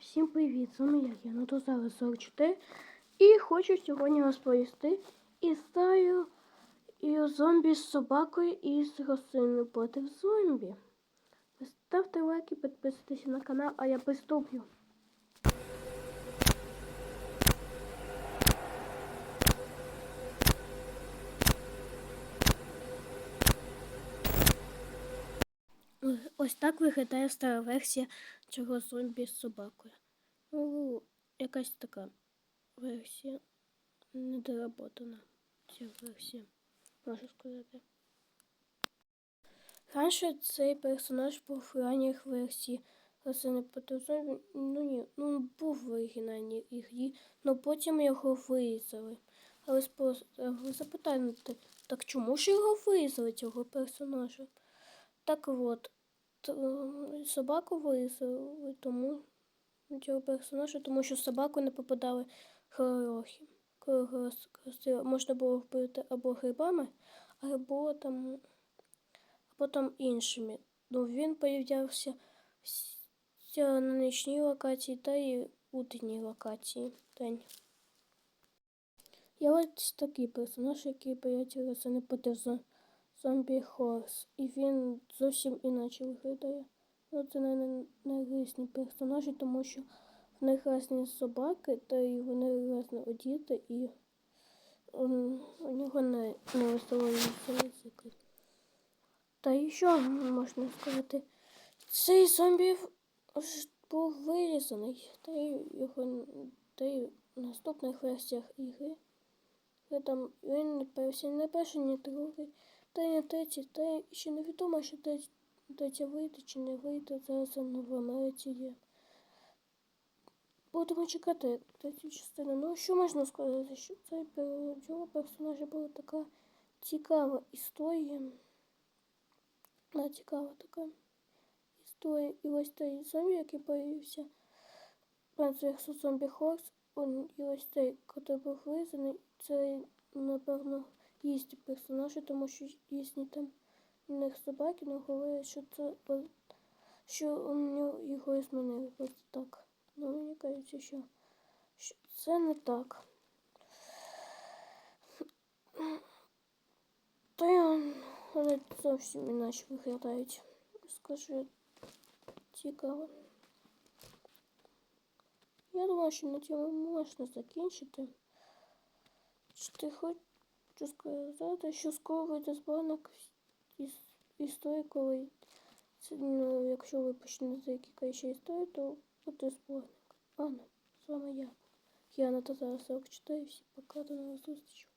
Всім привіт! З вами я, Яна Тузава 44 і хочу сьогодні розповісти історію і зомбі з собакою і з рослиною проти зомбі. Ставте лайки, підписуйтесь на канал, а я приступлю. Ось так виглядає стара версія цього зомбі з собакою. Ну, якась така версія недоработана. Ця версія, можу сказати. Раніше цей персонаж був в ранніх Росини проти зомбі. Ну ні, ну був в оригінальній ігрі, але потім його вирізали. Але запитаєте, так чому ж його вирізали, цього персонажа? Так от, собаку вирізали тому цього персонажа, тому що собаку не попадали роз- можна було вбити або грибами, або там, або там іншими. Ну, він появлявся на нічній локації та і утренній локації. День. Я ось такий персонаж, який появився не проти зо- зомбі Хорс. І він зовсім іначе виглядає. Ну, це не найрізні персонажі, тому що в них різні собаки, та і вони різно одіти, і м, у нього не, не висловлюється язик. Та і що можна сказати? Цей зомбі був вирізаний, та й його та й в наступних версіях ігри. Там він не перший, не перший, ні другий, та й не третій, та ще невідомо, що третій, вийде чи не вийде. Зараз в Америці є. Будемо чекати третю частину. Ну, що можна сказати, що цей цього персонажа була така цікава історія. Да, цікава така історія. І ось той зомбі, який появився, Панцер зомбі Хорс, і ось цей, який був вирізаний, це, напевно, їсті персонажі, тому що їсні там у них собаки, але говорять, що це що нього його змінили ось так. Ну, мені кажеться, що, що це не так. То я вони зовсім іначе виглядають. Скажи, цікаво. Я думаю, що на цьому можна закінчити. Чи ти хочу сказати, що із історії, коли це, ну, якщо ви почнете кілька ще історії, то буде зборник. Ладно, з вами я. Я Наталя 44, всі пока, до нових зустрічей.